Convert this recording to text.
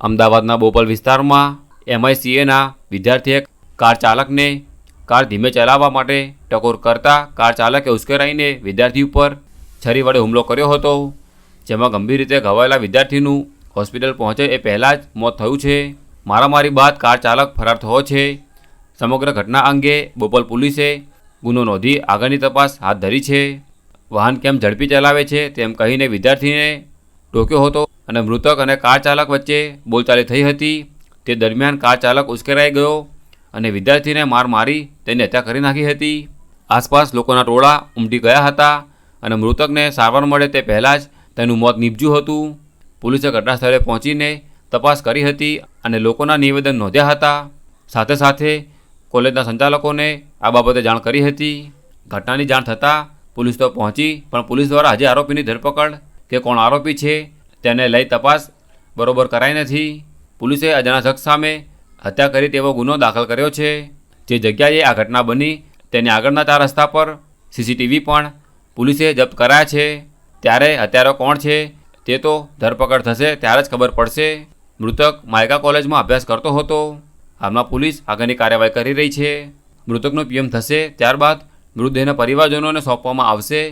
અમદાવાદના બોપલ વિસ્તારમાં એમઆઈસીએના વિદ્યાર્થીએ કાર ચાલકને કાર ધીમે ચલાવવા માટે ટકોર કરતા કાર ચાલકે ઉશ્કેરાઈને વિદ્યાર્થી ઉપર છરી વડે હુમલો કર્યો હતો, જેમાં ગંભીર રીતે ઘવાયેલા વિદ્યાર્થીનું હોસ્પિટલ પહોંચે એ પહેલાં જ મોત થયું છે. મારામારી બાદ કાર ચાલક ફરાર થયો છે. સમગ્ર ઘટના અંગે બોપલ પોલીસે ગુનો નોંધી આગળની તપાસ હાથ ધરી છે. વાહન કેમ ઝડપી ચલાવે છે તેમ કહીને વિદ્યાર્થીને ટોક્યો હતો. અને મૃતક અને કાર ચાલક વચ્ચે બોલચાલી થઈ હતી. તે દરમિયાન કાર ચાલક ઉશ્કેરાઈ ગયો અને વિદ્યાર્થીને માર મારી તેની હત્યા કરી નાખી હતી. આસપાસ લોકોના ટોળા ઉમટી ગયા હતા અને મૃતકને સારવાર મળે તે પહેલાં જ તેનું મોત નીપજ્યું હતું. પોલીસે ઘટના સ્થળે પહોંચીને તપાસ કરી હતી અને લોકોના નિવેદન નોંધ્યા હતા. સાથે સાથે કોલેજના સંચાલકોને આ બાબતે જાણ કરી હતી. ઘટનાની જાણ થતાં પોલીસ તો પહોંચી, પણ પોલીસ દ્વારા હજી આરોપીની ધરપકડ કે કોણ આરોપી છે તેને લઈ તપાસ બરોબર કરાઈ નથી. પોલીસે અજાણા શખ્સ સામે હત્યા કરી તેવો ગુનો દાખલ કર્યો છે. જે જગ્યાએ આ ઘટના બની તેની આગળના ચાર રસ્તા પર સીસીટીવી પણ પોલીસે જપ્ત કરાયા છે. ત્યારે હત્યારો કોણ છે તે તો ધરપકડ થશે ત્યારે જ ખબર પડશે. મૃતક માયકા કોલેજમાં અભ્યાસ કરતો હતો. હાલમાં પોલીસ આગળની કાર્યવાહી કરી રહી છે. મૃતકનું પીએમ થશે ત્યારબાદ મૃતદેહના પરિવારજનોને સોંપવામાં આવશે.